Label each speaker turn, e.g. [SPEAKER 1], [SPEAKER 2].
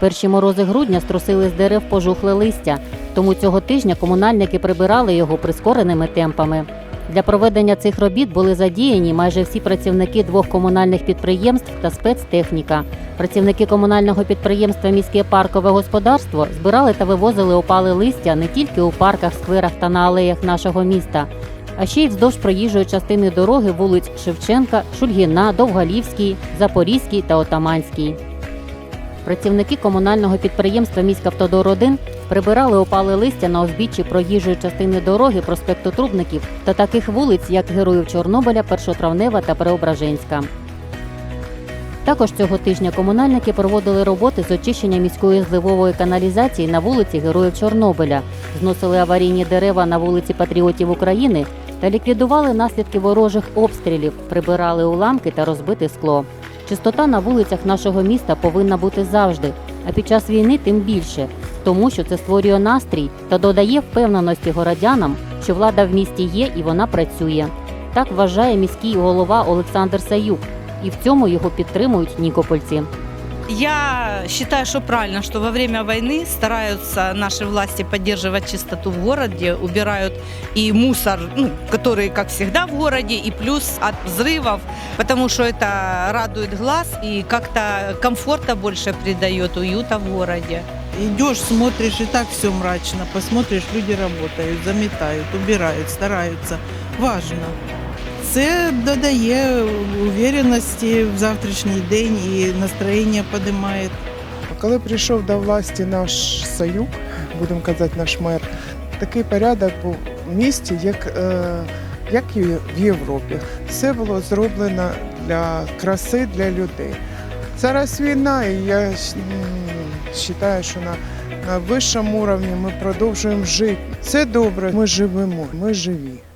[SPEAKER 1] Перші морози грудня струсили з дерев пожухле листя, тому цього тижня комунальники прибирали його прискореними темпами. Для проведення цих робіт були задіяні майже всі працівники двох комунальних підприємств та спецтехніка. Працівники комунального підприємства Міське паркове господарство збирали та вивозили опали листя не тільки у парках, скверах та на алеях нашого міста, а ще й вздовж проїжджої частини дороги вулиць Шевченка, Шульгіна, Довгалівський, Запорізький та Отаманський. Працівники комунального підприємства Міськавтодор 1 прибирали опали листя на узбіччі проїжджої частини дороги проспекту Трубників та таких вулиць, як Героїв Чорнобиля, Першотравнева та Преображенська. Також цього тижня комунальники проводили роботи з очищення міської зливової каналізації на вулиці Героїв Чорнобиля, зносили аварійні дерева на вулиці Патріотів України та ліквідували наслідки ворожих обстрілів, прибирали уламки та розбите скло. Чистота на вулицях нашого міста повинна бути завжди, а під час війни тим більше, тому що це створює настрій та додає впевненості городянам, що влада в місті є і вона працює. Так вважає міський голова Олександр Саюк, і в цьому його підтримують нікопольці.
[SPEAKER 2] Я считаю, что правильно, что во время войны стараются наши власти поддерживать чистоту в городе, убирают и мусор, ну, который, как всегда, в городе, и плюс от взрывов, потому что это радует глаз и как-то комфорта больше придает, уюта в городе.
[SPEAKER 3] Идешь, смотришь, и так все мрачно. Посмотришь, люди работают, заметают, убирают, стараются. Важно. Це додає уверенності в завтрашній день і настроєння піднімає.
[SPEAKER 4] Коли прийшов до власті наш Саюк, будемо казати, наш мер, такий порядок був в місті, як, е, як і в Європі. Все було зроблено для краси для людей. Зараз війна, і я вважаю, що на, на вищому рівні ми продовжуємо жити. Це добре, ми живемо, ми живі.